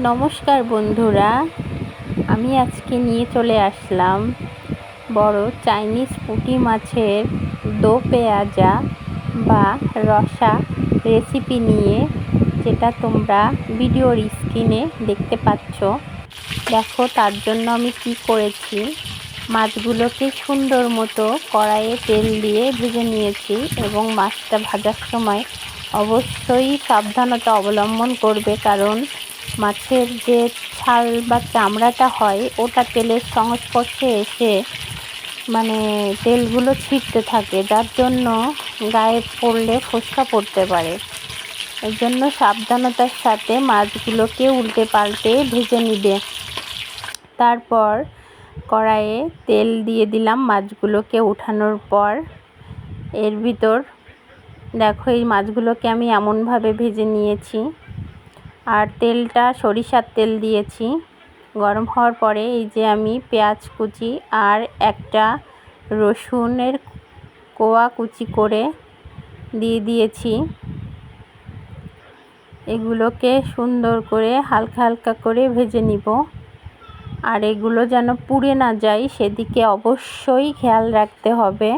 নমস্কার বন্ধুরা, আমি আজকে নিয়ে চলে আসলাম বড় চাইনিজ পুঁটি মাছের দো পেঁয়াজা বা রসা রেসিপি নিয়ে, যেটা তোমরা ভিডিওর স্ক্রিনে দেখতে পাচ্ছ। দেখো তার জন্য আমি কি করেছি, মাছগুলোকে সুন্দর মতো কড়াইয়ে তেল দিয়ে ভেজে নিয়েছি এবং মাছটা ভাজার সময় অবশ্যই সাবধানতা অবলম্বন করবে, কারণ মাছের যে ছাল বা চামড়াটা হয়, ওটা তেলের সংস্পর্শে এসে মানে তেলগুলো ছিটতে থাকে, যার জন্য গায়ে পড়লে ফোসকা পড়তে পারে। এর জন্য সাবধানতার সাথে মাছগুলোকে উল্টে পাল্টে ভেজে নিবে। তারপর কড়াইয়ে তেল দিয়ে দিলাম মাছগুলোকে উঠানোর পর। এর ভিতর দেখো, এই মাছগুলোকে আমি এমনভাবে ভেজে নিয়েছি। আর তেলটা সরিষার তেল দিয়েছি। গরম হওয়ার পরে এই যে আমি পেঁয়াজ কুচি আর একটা রসুনের কোয়া কুচি করে দিয়ে দিয়েছি। এগুলোকে সুন্দর করে হালকা হালকা করে ভেজে নিব। আর এগুলো যেন পুড়ে না যায় সেদিকে অবশ্যই খেয়াল রাখতে হবে।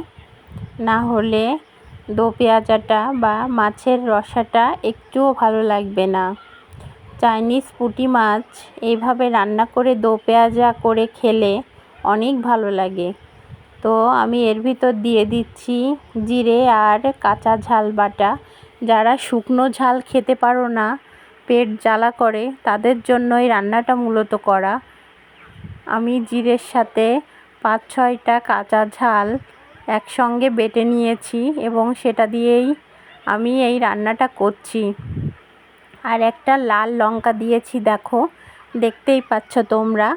না হলে দো পেঁয়াজাটা বা মাছের রসাটা একটুও ভালো লাগবে না। চাইনিজ পুঁটি মাছ এইভাবে রান্না করে দো পেঁয়াজা করে খেলে অনেক ভালো লাগে। তো আমি এর ভিতর দিয়ে দিচ্ছি জিরে আর কাঁচা ঝাল বাটা। যারা শুকনো ঝাল খেতে পারো না, পেট জ্বালা করে, তাদের জন্য এই রান্নাটা মূলত করা। আমি জিরের সাথে পাঁচ ছয়টা কাঁচা ঝাল একসঙ্গে বেটে নিয়েছি এবং সেটা দিয়েই আমি এই রান্নাটা করছি। আর একটা লাল লঙ্কা দিয়েছি, দেখো। দেখতেই পাচ্ছ তোমরা।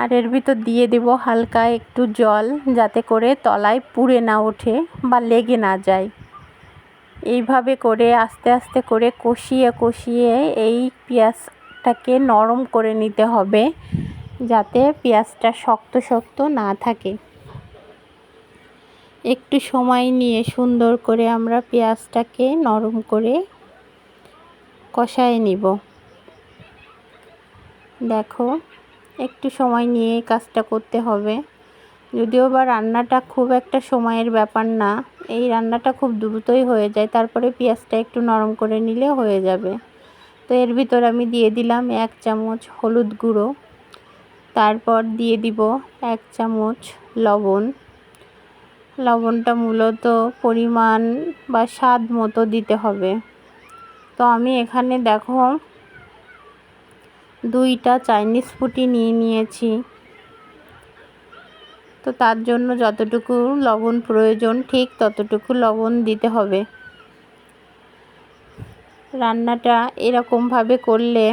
আর এর ভিতর দিয়ে দেব হালকা একটু জল, যাতে করে তলায় পুড়ে না ওঠে বা লেগে না যায়। এইভাবে করে আস্তে আস্তে করে কষিয়ে কষিয়ে এই পেঁয়াজটাকে নরম করে নিতে হবে, যাতে পেঁয়াজটা শক্ত শক্ত না থাকে। একটু সময় নিয়ে সুন্দর করে আমরা পেঁয়াজটাকে নরম করে কষায় নিব। দেখো, একটু সময় নিয়ে কাজটা করতে হবে। যদিও বা রান্নাটা খুব একটা সময়ের ব্যাপার না, এই রান্নাটা খুব দ্রুতই হয়ে যায়, তারপরে পেঁয়াজটা একটু নরম করে নিলে হয়ে যাবে। তো এর ভিতর আমি দিয়ে দিলাম এক চামচ হলুদ গুঁড়ো, তারপর দিয়ে দিব এক চামচ লবণ। লবণটা মূলত পরিমাণ বা স্বাদ মতো দিতে হবে। তো আমি এখানে দেখো দুইটা চাইনিজ ফুটি নিয়ে নিয়েছি। তো তার জন্য যতটুকু লবণ প্রয়োজন, ঠিক ততটুকু লবণ দিতে হবে। রান্নাটা এরকমভাবে করলে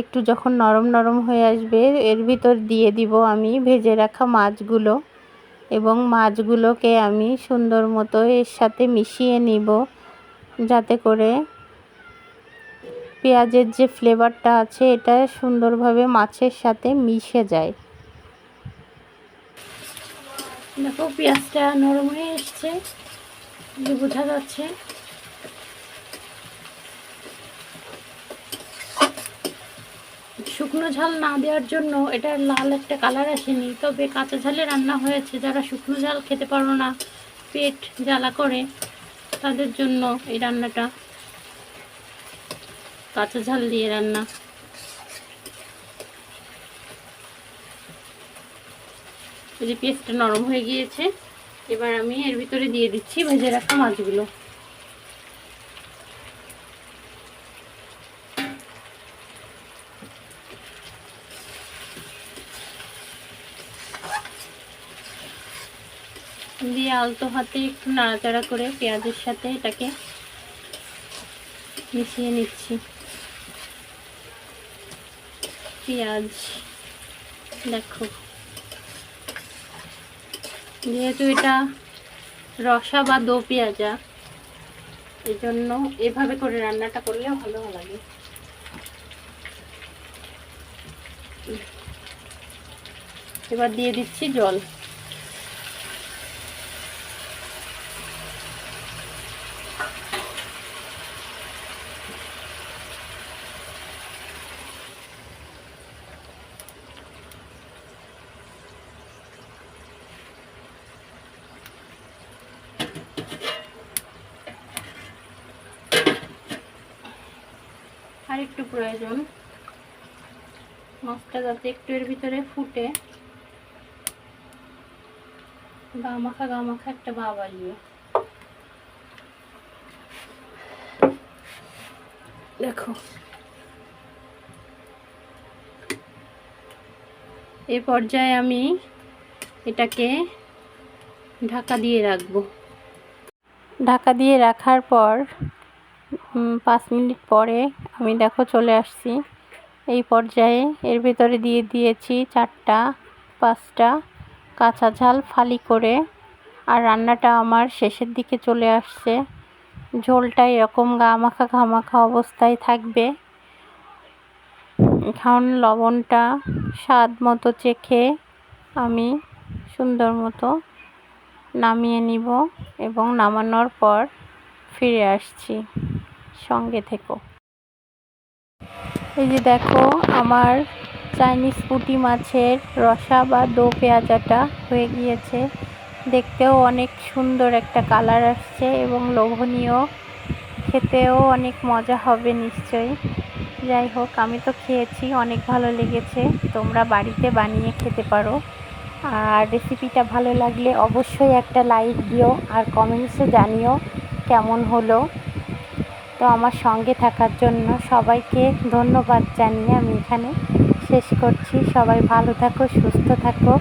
একটু যখন নরম নরম হয়ে আসবে, এর ভিতর দিয়ে দিব আমি ভেজে রাখা মাছগুলো এবং মাছগুলোকে আমি সুন্দর মতো এর সাথে মিশিয়ে নিব, যাতে করে পেঁয়াজের যে ফ্লেভারটা আছে, এটা সুন্দরভাবে মাছের সাথে মিশে যায়। দেখো, পেঁয়াজটা নরম হয়ে এসছে বোঝা যাচ্ছে। শুকনো ঝাল না দেওয়ার জন্য এটা লাল একটা কালার আসেনি, তবে কাঁচা ঝালে রান্না হয়েছে। যারা শুকনো ঝাল খেতে পারো না, পেট জ্বালা করে, তাদের জন্য এই রান্নাটা কাঁচা ঝাল দিয়ে রান্না। যে পেঁয়াজটা নরম হয়ে গিয়েছে, এবার আমি এর ভিতরে দিয়ে দিচ্ছি ভেজে রাখা মাছগুলো। দিয়ে আলতো হাতে একটু নাড়াচাড়া করে পেঁয়াজের সাথে এটাকে মিশিয়ে নিচ্ছি। পেঁয়াজ, দেখো। যেহেতু এটা রসা বা দো পেঁয়াজা এই জন্য এভাবে করে রান্নাটা করলে ভালো লাগে। এবার দিয়ে দিচ্ছি জল। আর একটু প্রয়োজন। মাছটা যাতে একটু এর ভিতরে ফুটে। গামাখা গামাখা একটা ভাব আসবে। দেখো। এ পর্যায়ে আমি এটাকে ঢাকা দিয়ে রাখব। ঢাকা দিয়ে রাখার পর পাঁচ মিনিট পরে আমি দেখো চলে আসছি। এই পর্যায়ে এর ভিতরে দিয়ে দিয়েছি চারটা, পাঁচটা কাঁচা ঝাল ফালি করে। আর রান্নাটা আমার শেষের দিকে চলে আসছে। ঝোলটা এরকম গা মাখা ঘামাখা অবস্থায় থাকবে। এখন লবণটা স্বাদ মতো চেখে আমি সুন্দর মতো নামিয়ে নিব এবং নামানোর পর ফিরে আসছি। সঙ্গে থেকো। এই যে দেখো, আমার চাইনিজ পুঁটি মাছের রসা বা দো পেঁয়াজাটা হয়ে গিয়েছে। দেখতেও অনেক সুন্দর একটা কালার আসছে এবং লোভনীয়। খেতেও অনেক মজা হবে নিশ্চয়ই। যাই হোক, আমি তো খেয়েছি, অনেক ভালো লেগেছে। তোমরা বাড়িতে বানিয়ে খেতে পারো। আর রেসিপিটা ভালো লাগলে অবশ্যই একটা লাইক দিও আর কমেন্টসে জানিও কেমন হলো। তো আমার সঙ্গে থাকার জন্য সবাইকে ধন্যবাদ জানিয়ে আমি এখানে শেষ করছি। সবাই ভালো থাকো, সুস্থ থাকো।